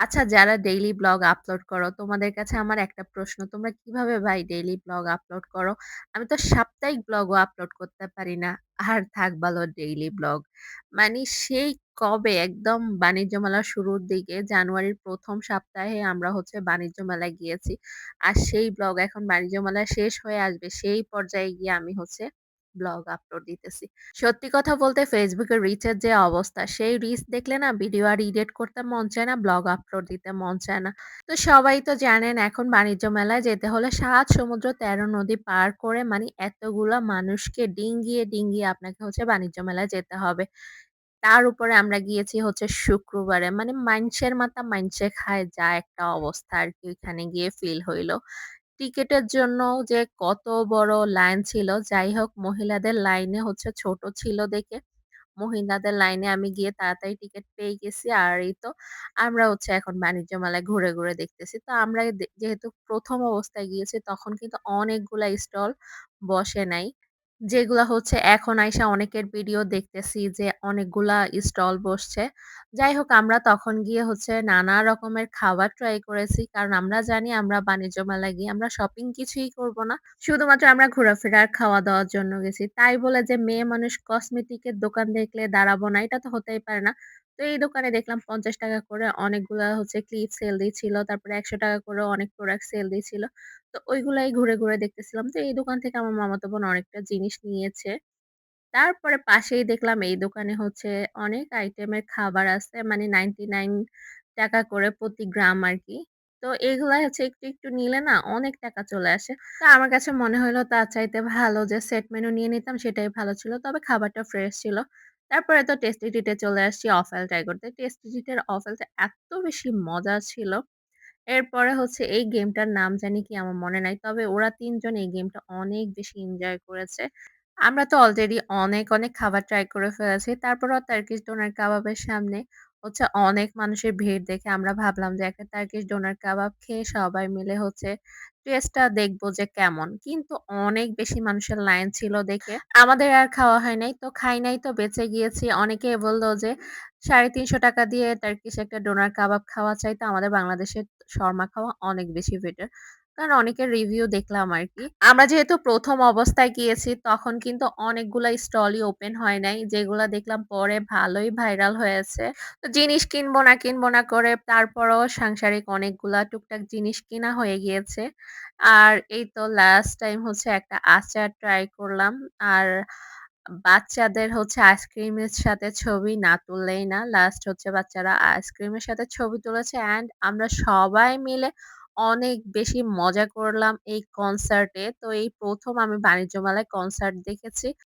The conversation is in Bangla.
আচ্ছা যারা ডেইলি ব্লগ আপলোড করো, তোমাদের কাছে আমার একটা প্রশ্ন। তোমরা কীভাবে ভাই ডেইলি ব্লগ আপলোড করো? আমি তো সাপ্তাহিক ব্লগও আপলোড করতে পারি না। আর থাক ভালো ডেইলি ব্লগ। মানে সেই কবে একদম বাণিজ্য মেলার শুরুর দিকে জানুয়ারির ১ম সপ্তাহে আমরা হচ্ছে বাণিজ্য মেলায় গিয়েছি। আর সেই ব্লগ এখন বাণিজ্য মেলা শেষ হয়ে আসবে। সেই পর্যায়ে গিয়ে আমি হচ্ছে ব্লগ আপলোড দিতেছি। সত্যি কথা বলতে Facebook রিচের যে অবস্থা, সেই রিচ দেখলে না ভিডিও আর এডিট করতে মন চায় না, ব্লগ আপলোড দিতে মন চায় না। তো সবাই তো জানেন এখন বাণিজ্য মেলায় যেতে হলে সাত সমুদ্র ১৩ নদী পার করে মানে এতগুলা মানুষকে ডিঙ্গিয়ে, ডিঙ্গিয়ে আপনাকে হচ্ছে বাণিজ্য মেলায় যেতে হবে। তার উপরে আমরা গিয়েছি হচ্ছে শুক্রবারে। মানে মাইনষের মাথা মাইনষে খায় যা একটা অবস্থা আর কি ওইখানে গিয়ে ফিল হইল। টিকেটের জন্য যে কত বড় লাইন ছিল, যাই হোক মহিলাদের লাইনে হচ্ছে ছোট ছিল দেখে, মহিলাদের লাইনে আমি গিয়ে তাড়াতাড়ি টিকিট পেয়ে গেছি। আর এই তো আমরা হচ্ছে এখন বাণিজ্য মেলায় ঘুরে, ঘুরে দেখতেছি। তো আমরা দে যেহেতু প্রথম অবস্থায় গিয়েছি তখন কিন্তু অনেকগুলা স্টল বসে নাই। যেগুলা হচ্ছে এখন আইসা অনেকের ভিডিও দেখতেছি যে অনেকগুলা স্টল বসছে। যাই হোক আমরা তখন গিয়ে হচ্ছে নানা রকমের খাবার ট্রাই করেছি। কারণ আমরা জানি আমরা বাণিজ্য মেলা গিয়ে আমরা শপিং কিছুই করব না। শুধুমাত্র আমরা ঘোরাফেরার খাওয়া-দাওয়ার জন্য গেছি। তাই বলে যে মেয়ে মানুষ কসমেটিকের দোকান দেখলে দাঁড়াবো না, এটা তো হতেই পারে না। তো এই দোকানে দেখলাম ৳৫০ করে অনেকগুলা হচ্ছে ক্লিপ সেল দিচ্ছিল। তারপরে একশো টাকা করে অনেক প্রোডাক্ট সেল দিচ্ছিল। তো ওইগুলাই ঘুরে, ঘুরে দেখতেছিলাম। তো এই দোকান থেকে আমার মামাতো বোন অনেকটা জিনিস নিয়েছে। তারপরে পাশেই দেখলাম এই দোকানে হচ্ছে অনেক আইটেমের খাবার আছে। মানে ৳99 করে প্রতি গ্রাম আর কি তো এগুলা হচ্ছে একটু, একটু নিলে না অনেক টাকা চলে আসে। তো আমার কাছে মনে হলো তার চাইতে ভালো যে সেট মেনু নিয়ে নিতাম সেটাই ভালো ছিল। তবে খাবারটা ফ্রেশ ছিল। তারপরে তো টেস্টি ট্রিটে চলে আসছি অফেল ট্রাই করতে। টেস্টি ট্রিটের অফেলটা এত বেশি মজা ছিল। এরপরে হচ্ছে এই গেমটার নাম জানি কি আমার মনে নাই। তবে ওরা তিনজন এই গেমটা অনেক বেশি এনজয় করেছে। আমরা তো অলরেডি অনেক, অনেক খাবার ট্রাই করে ফেলেছি। তারপরেও টার্কিশ ডোনার কাবাবের সামনে হচ্ছে অনেক মানুষের ভিড় দেখে আমরা ভাবলাম যে একটা টার্কিশ ডোনার কাবাব খেয়ে সবাই মিলে হচ্ছে টেস্টটা দেখব যে কেমন। কিন্তু অনেক বেশি মানুষের লাইন ছিল দেখে আমাদের আর খাওয়া হয় নাই। তো খাই নাই তো বেঁচে গিয়েছি। অনেকে বলল যে ৳৩৫০ দিয়ে টার্কিশ একটা ডোনার কাবাব খাওয়া চাইতে আমাদের বাংলাদেশের শর্মা খাওয়া অনেক বেশি বেটার। কারণ অনেকের রিভিউ দেখলাম আরকি। আমরা যেহেতু ১ম অবস্থায় গিয়েছি তখন কিন্তু অনেকগুলা স্টলই ওপেন হয় নাই। যেগুলা দেখলাম পরে ভালোই ভাইরাল হয়েছে। তো জিনিস কিনবো না, কিনবো না করে তারপরও সাংসারিক অনেকগুলা টুকটাক জিনিস কিনা হয়ে গিয়েছে। আর এই তো লাস্ট টাইম হচ্ছে একটা আচার ট্রাই করলাম। আর বাচ্চাদের হচ্ছে আইসক্রিমের সাথে ছবি না তুললেই না। লাস্ট হচ্ছে বাচ্চারা আইসক্রিমের সাথে ছবি তুলেছে অ্যান্ড আমরা সবাই মিলে অনেক বেশি মজা করলাম এই কনসার্টে। তো এই প্রথম আমি বাণিজ্য মেলায় কনসার্ট দেখেছি।